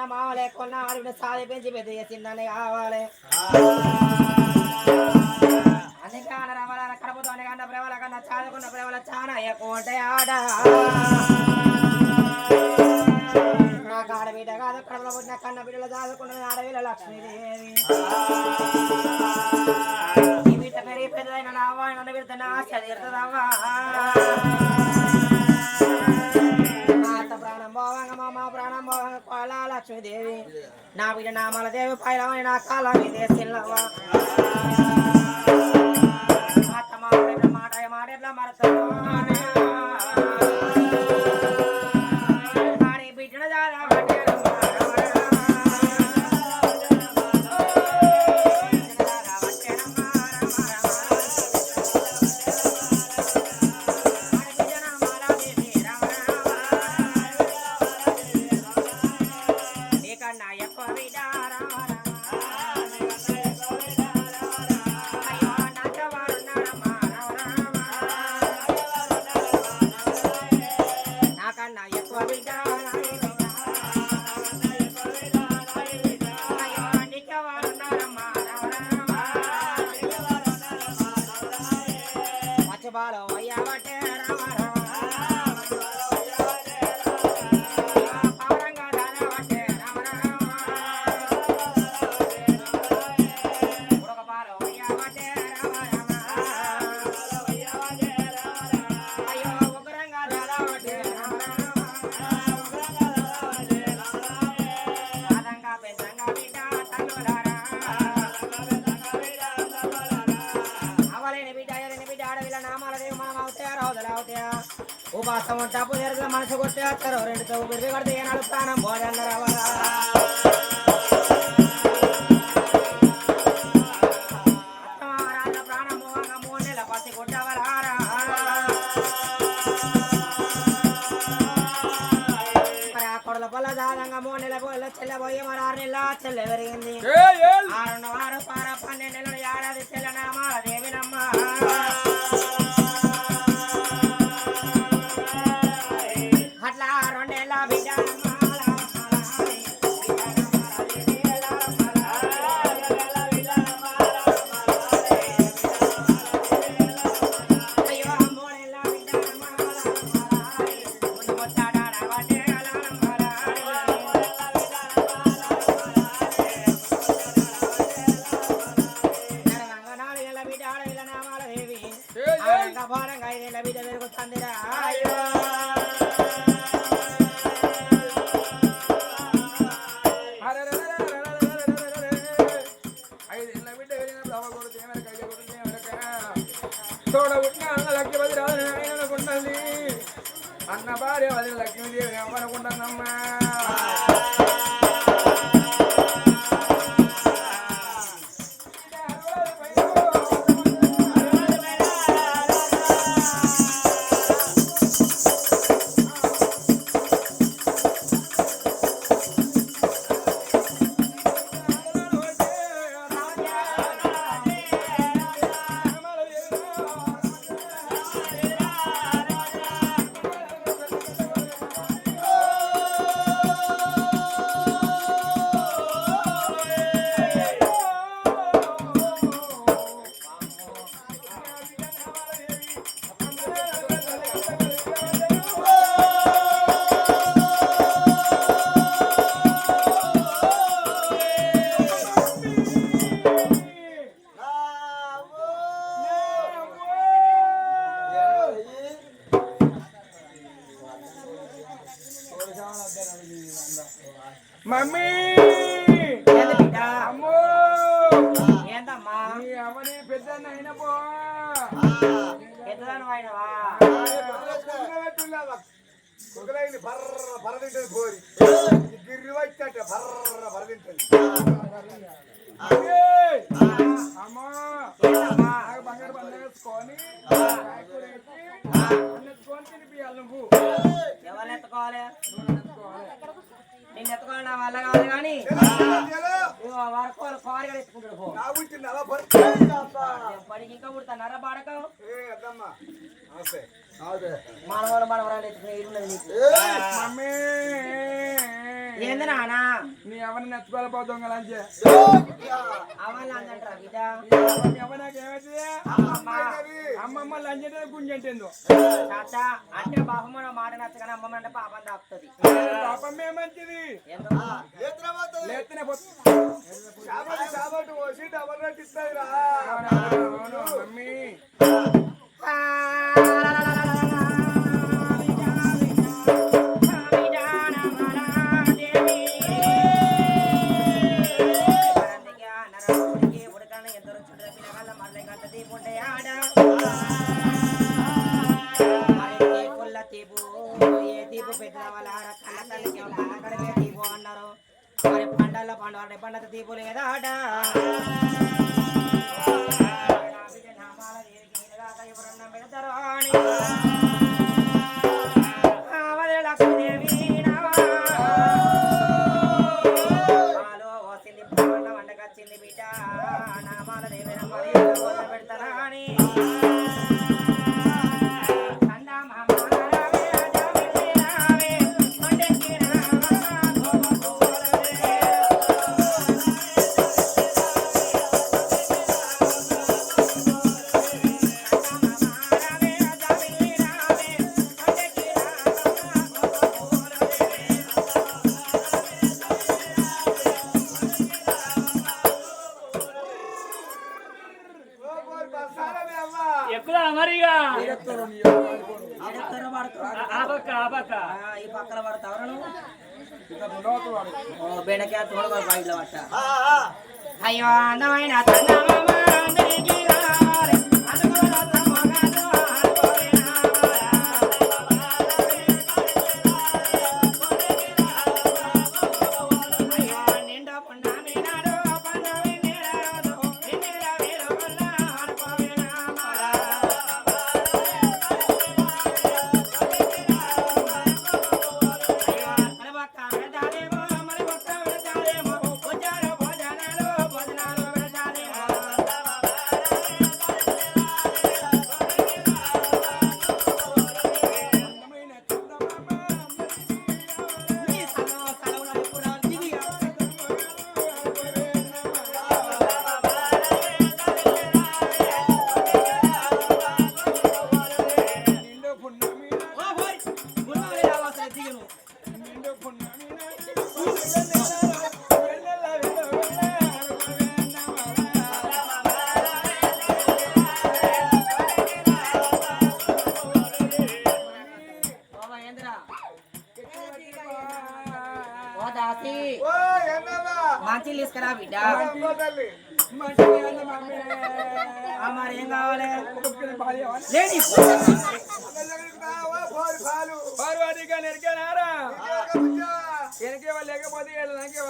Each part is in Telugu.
అత్త లేకున్నా మావ లేకున్నా ఆవిడ సాది పెంచి పెద్ద చేసిందని కావాలి. అందుకే ఆడ కడపతో కడుపుతో ప్రేమల కన్నా చాదుకున్న ప్రేమల చాలా ఎక్కువ ఉంటాయి ఆడ నాకు ఆడబిడ్డ కాదు కడపలో పుట్టిన కన్న బిడ్డలు చదువుకున్నది ఆడవిల్ల లక్ష్మీదేవి. ఈ బిడ్డ పెరిగి పెద్దదైన నా అవ్వ నన్ను పెడుతున్న ఆశ తీరుతుందవ్వా. పోవంగ లక్ష్మీదేవి నా బిడ్డ నామల దేవి పైలమని నా కాలం ఇదే సిల్లవ్వా మాట మాట మాట ఎట్లా మరతాను ఉపాసం ఉంటాపు జరుగుల మనసు కొట్టే వస్తారు రెండుతో ఊపిరి పడితే ఏనాడు ప్రాణం భోజన రావాలా చెల్లబోయి మరి ఆరు నెలల చెల్లె పెరిగింది. ఆరున్న వారు పార పన్నెండు నెలలు ఏడాది చెల్లనామాల దేవినమ్మ. ఐదేళ్ళ బిడ్డ పెరుగుతుందిరా అయ్యో తోడ పుట్టిన అన్న లక్ష్మీపతి రాదు అనుకుంటుంది అన్న భార్య వదిన లక్ష్మీదేవి కుక్కలైంది బర్ర బర్ర తింటది కోరి గిర్రి వచ్చాట బర్ర బర్ర తింటది! అమ్మో! బంగారు బండ వేసుకొని రాయకూర ఎత్తి, అన్నెత్తుకొని తినిపియాలి నువ్వు. ఎవరిని ఎత్తుకోవాలి? నువ్వు ఎత్తుకోవాలి. నిన్ను ఎత్తుకోవాలి నా వల్ల కాదు కానీ వరకు వాళ్ళు కోరిగా ఎత్తుకుంటాడు పో. పడికి ఇంకా బాడకం. ఏ అద్దమ్మా. నమస్తే మనవాళ్ళు మనవరాలు మమ్మీ ఏంది నానా నీ ఎవరిని ఎత్తుకోవాలి పో దొంగలంచే అమ్మమ్మ అమ్మమ్మ లంచే గుంజంటేందో చాచా అంటే బాహుమన మాట నచ్చగానే అమ్మమ్మ అంటే పాపం తాపుతుంది పాపమ్మే మంచిది ఎందుకు లేస్తేనే పోతుంది డబల్ రేట్ ఇస్తాయి రా అవును, మమ్మీ మరి పండల్ల పండుగ పండగ దీపు లేదా ఆట లక్ష్మీదేవి 哎呦，那玩意儿咋弄？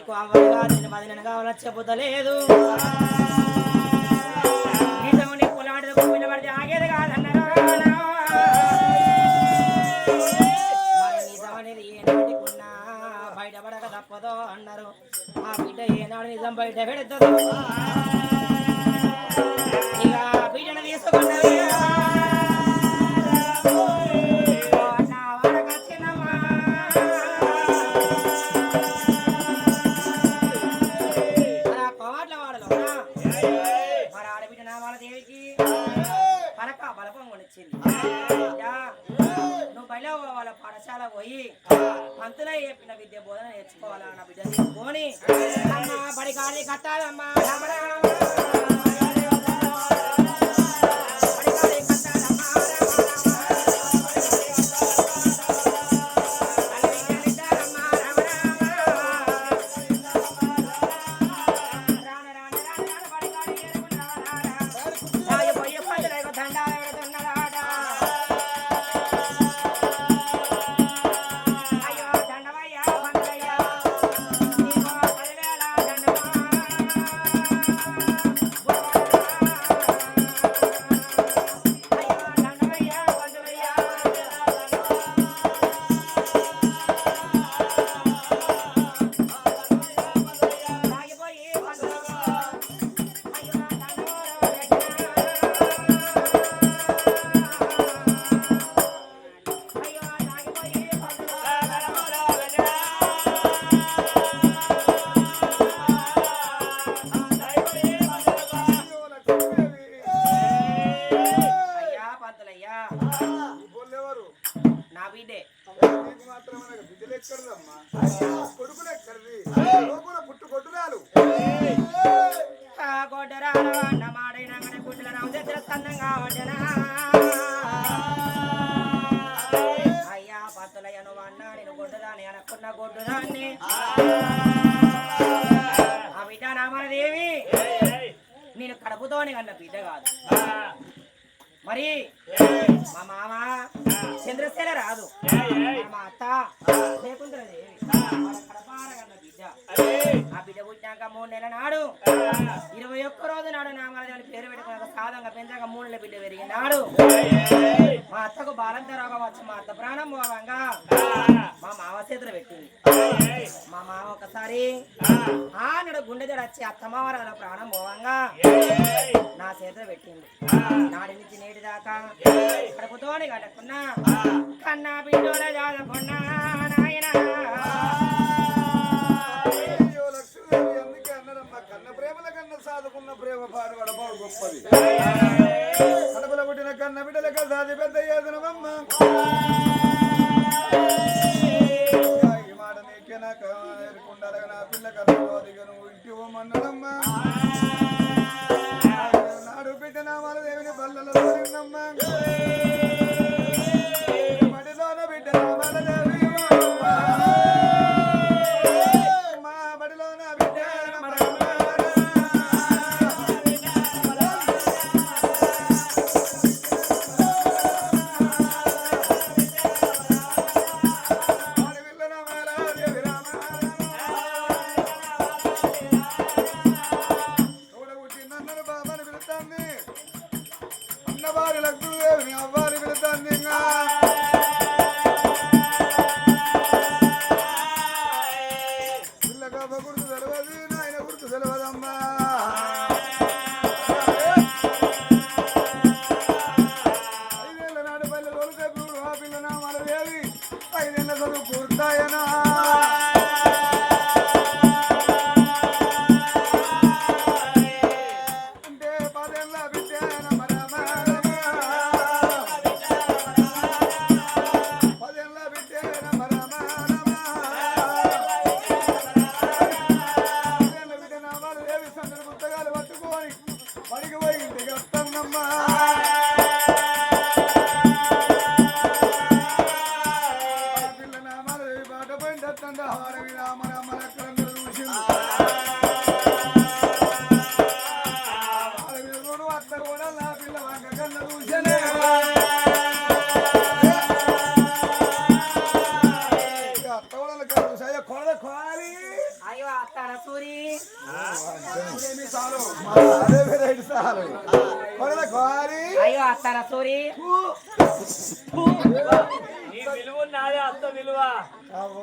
నీకు అవ్వగా నేను మదిన కావాలని చెబుతలేదు నిజం అనేది బయటపడక తప్పదో అన్నారు. ఆ బిడ్డ ఏనాడు నిజం బయట పెడతా చక్కగా మూడుల బిడ్డ పెరిగినాడు. మా అత్తకు బాలంత రోగం వచ్చి మా అత్త ప్రాణం పోవంగా. మా మావ చేతులు పెట్టింది. మా మావ ఒకసారి ఆనడు గుండె జడ వచ్చి అత్తమావరాల ప్రాణం పోవంగా. నా చేతులు పెట్టింది. నాడి నుంచి నేటి దాకా కడుపుతోనే కట్టకున్నా. కన్నా బిడ్డోడ జాదకున్నా నాయనా. సాధుకున్న ప్రేమ పాడుబడ బాడు గొప్పది. కడపల పుట్టిన కన్న బిడ్డల కసాది పెద్ద యోజనమ్మ మాట నీకేనాక పిల్ల కదలిగా నువ్వు ఇంటి ఓమన్నడమ్మ నాడు బిడ్డ నామాల దేవుని బల్లల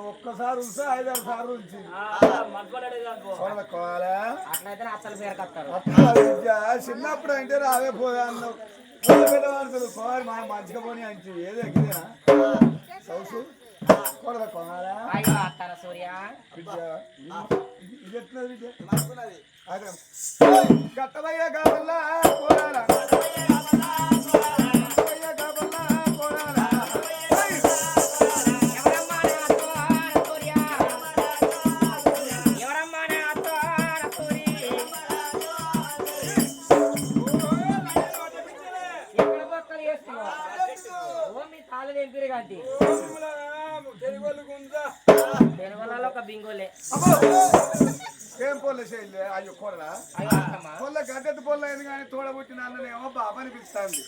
ఒక్కసారి ఐదారు సార్లు చిన్నప్పుడు అంటే రావే పోయా అన్నావు పిల్లవాడు మా మంచిగా పోనీ అంటే ఏదో ఎక్కడేనా సౌసు కొడద కోవాలా అయ్యో అత్తన సూర్య విద్య ఇది- ఇది ఓ మీ తెంపిరు తెలుగులలో ఒక బింగోలే. అబ్బో! ఏం పొల్ల చేయలే అయ్యో అత్తమ్మ పొల్ల గడ్డెత్తి పొల్ల అయింది కానీ తోడబుట్టిన అన్ననేమో బాబని పిలుస్తాంది.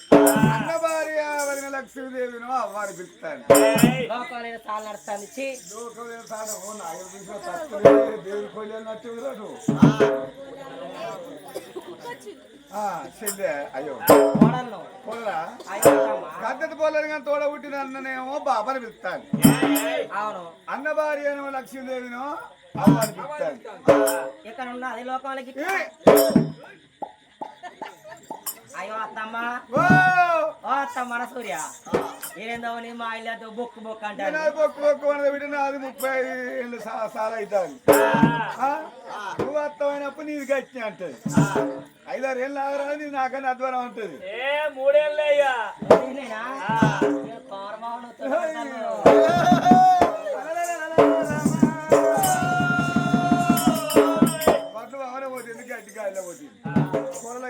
అన్న భార్య వదిన లక్ష్మీదేవినో అవ్వని పిలుస్తాంది. లోకాలైన తాళ్ళు నడుస్తాను చి లోకం వేసాడు ఓ నాయన పిలిచిన తక్కువ దేవుడి కొయ్యలు ఆ, చెల్లె అయ్యో. గడ్డెత్తి పొల్లని కానీ తోడబుట్టిన అన్ననేమో బాబని పిలుస్తాంది. అవును. అన్న భార్య లక్ష్మీదేవినో అవ్వని పిలుస్తాంది. ఇక్కడ ఉన్న అది లోకాలకి! అయ్యో అత్తమ్మ ఓ! ఓ అత్తమ్మ సూర్య ఏందో నీ మా ఇల్లు బొక్కు బొక్కు అంటారు నాది బొక్కు బొక్కు అన్నది బిడ్డ నాది ముప్పై ఏళ్ళు సా- సాల అవుతాను నువ్వు అర్థమైనప్పుడు నీది గట్టి అంటది ఐదారు ఏళ్ళు ఆగరాదు నీది నాకన్నా అధ్వానం ఉంటుంది ఏ మూడేళ్ళే అయ్యా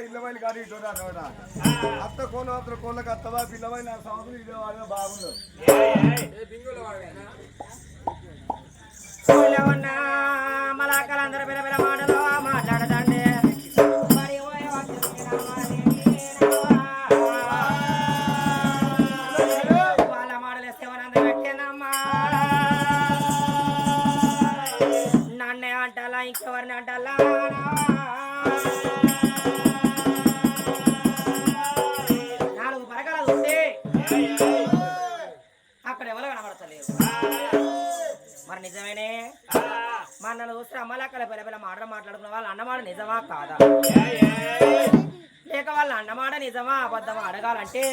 కోళ్ళ ఇళ్ళ కాదు ఇటు అత్త కోళ్ళు అత్త కోళ్ళకి అత్తవా పిల్లవై నా సంవత్సరం ఇదే వాడిన బాగుండదు. ఊళ్ళో ఉన్న మలాకలందరూ పిల్ల పిల్ల మాటలు మాట్లాడదండి మరి ఓయ వస్తుంది వాళ్ళ మాటలు వేస్తే వాళ్ళంద పెట్టేనమ్మా నన్నే అంటాలా ఇంకెవరిని అంటాలా ఎవరు కనబడతలేరు. మరి నిజమేనే? మరి నన్ను చూస్తే అమ్మలక్కల పిల్ల పిల్ల మాటలు మాట్లాడుకున్న వాళ్ళు అన్నమాట నిజమా కాదా? లేక వాళ్ళ అన్నమాట నిజమా? అబద్ధమా? అడగాలంటే?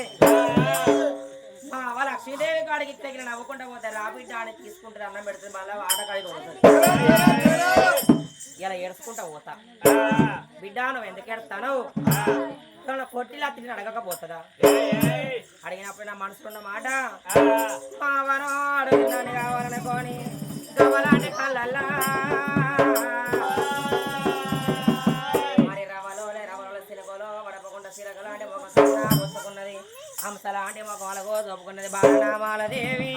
మా వాళ్ళ లక్ష్మీదేవి కాడికి తగిన నవ్వుకుంటా పోతే రాబిడ్డ అని తీసుకుంటారు అన్నం పెడుతుంది మళ్ళీ ఆటకాడికి పోతుంది. ఇలా ఏడుచుకుంటా పోతా. బిడ్డ నువ్వు ఎందుకు ఏడుస్తాను కొట్టిలా తిని అడగకపోతుందా? అడిగినప్పుడు నా మనసులో ఉన్న మాట మావనో అడుగుతాను కావాలనుకోని గమలాంటి కళ్ళల్లా. మరి రవలోనే రవలో సిరగలో గడపకుండా సిరగలాంటి ఒక వస్తుకున్నది హంసలాంటి ఒక మొలగో చూపుకున్నది బాలనామాల దేవి.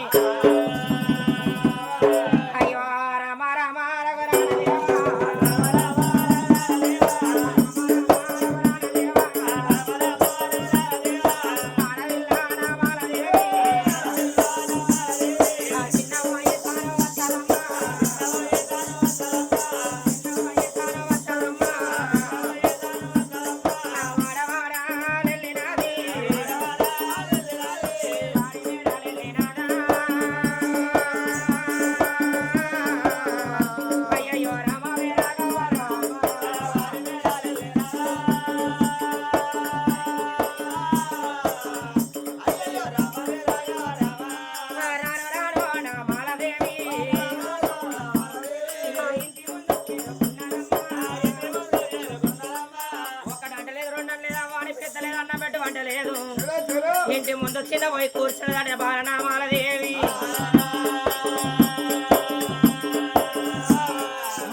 ఇంటి చిన్న పోయి కూర్చున్నదంటే బాలనామాల దేవి.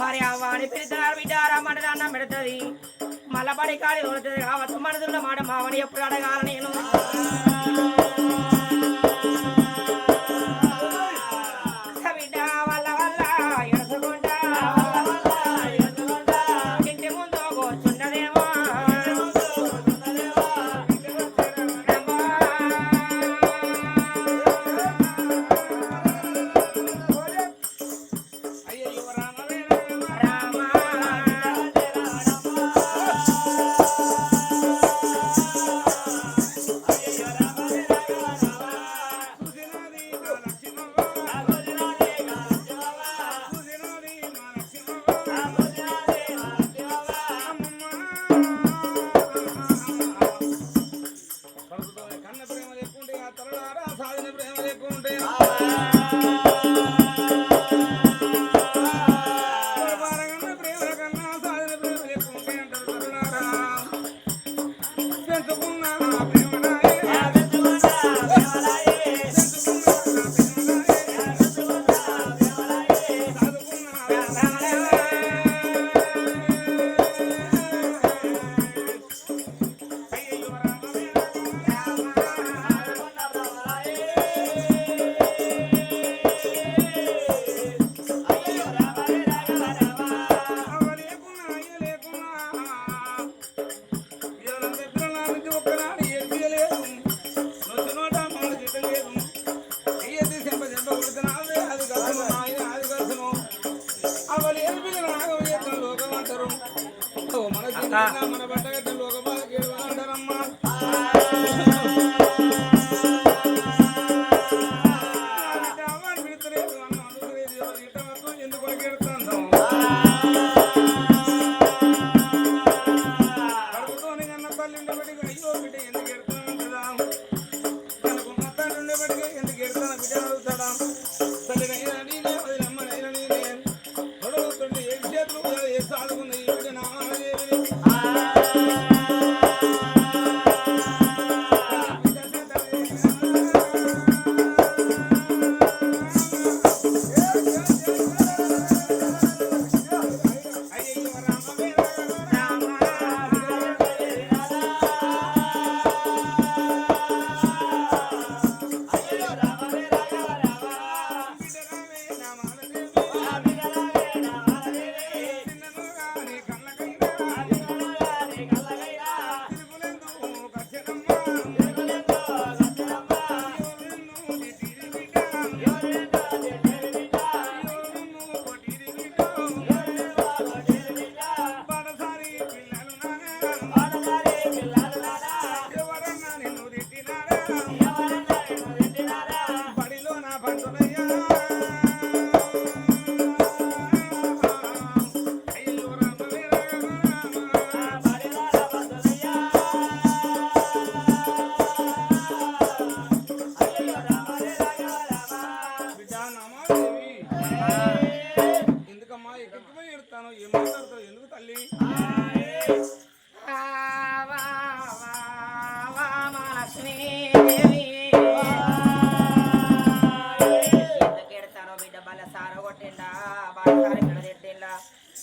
మరి ఆ పిలుతున్నారు బిడ్డారా మాట అన్నం పెడుతుంది. మళ్ళా పడి కాడి కొడుతుంది కావచ్చు మనసున్న మాట మావని ఎప్పుడు అడగాలని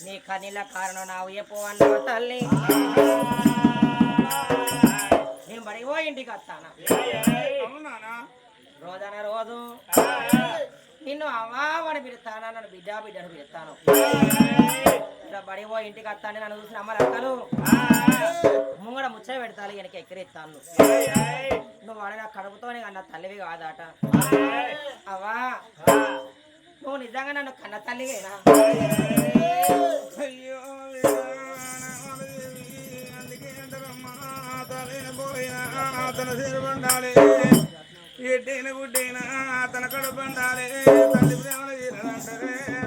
నీ కనిల కారణం నా ఉయ్యపో అన్నావు తల్లి. నేను మరిగో ఇంటికి వస్తానా? రోజన రోజు. నిన్ను అవ్వామని పిలుస్తాను? నన్ను బిడ్డ బిడ్డను పిలుస్తాను. ఇలా బడివో ఇంటికి వస్తాను నన్ను చూసిన అమ్మ అక్కలు. ముంగడ ముచ్చ పెడతాను వెనక ఎక్కరిస్తాను. నువ్వు వాడిన కడుపుతోనే అన్న తల్లివి కాదాట. అవ్వా. నువ్వు నిజంగా నన్ను కన్న తల్లివేనా? ఎడ్డైన గుడ్డైనా అతను కడుపు ఉండాలి తల్లి ప్రేమలు తీరాలంటారే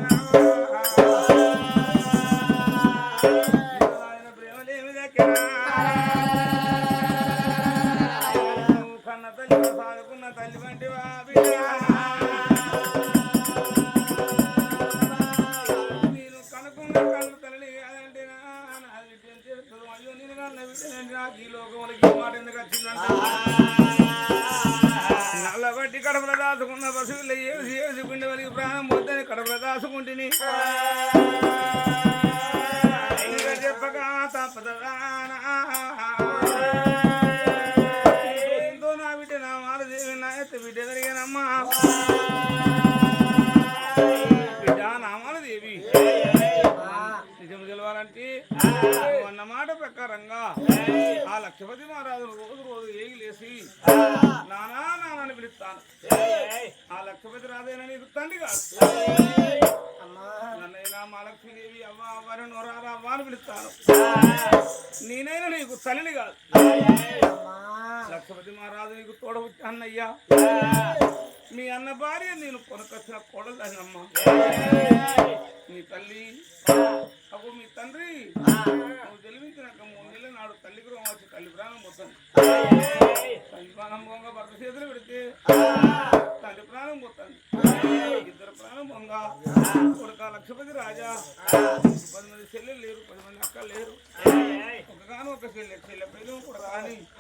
అన్న మాట ప్రకారంగా ఆ లక్ష్మపతి మహారాజు రోజు రోజు ఏగి లేసి నానా నానని పిలుస్తాను. ఆ లక్ష్మపతి రాజేనని పిలుస్తాండి కాదు. నన్నైనా మా లక్ష్మీదేవి అవ్వ అవ్వని నొరారా అవ్వ అని పిలుస్తాను. నేనైనా నీకు తల్లిని కాదు. లక్ష్మపతి మహారాజు నీకు తోడబుచ్చానయ్యా మీ అన్న భార్య నేను కొనకొచ్చిన కోడలు అమ్మా మీ తల్లి అప్పుడు మీ తండ్రి నువ్వు జన్మించినాక మూడు నెలల నాడు తల్లి గృహం వచ్చి తల్లి ప్రాణం మొత్తం తల్లి ప్రాణం పొంగ భర్త చేతులు పెడితే తల్లి ప్రాణం పోతుంది. ఇద్దరు ప్రాణం పొంగ కొడుక లక్షపతి రాజా. పది మంది చెల్లెలు లేరు పది మంది అక్కలు లేరు. ఒకగానో ఒక చెల్లె చెల్లె పేరు కూడా రాని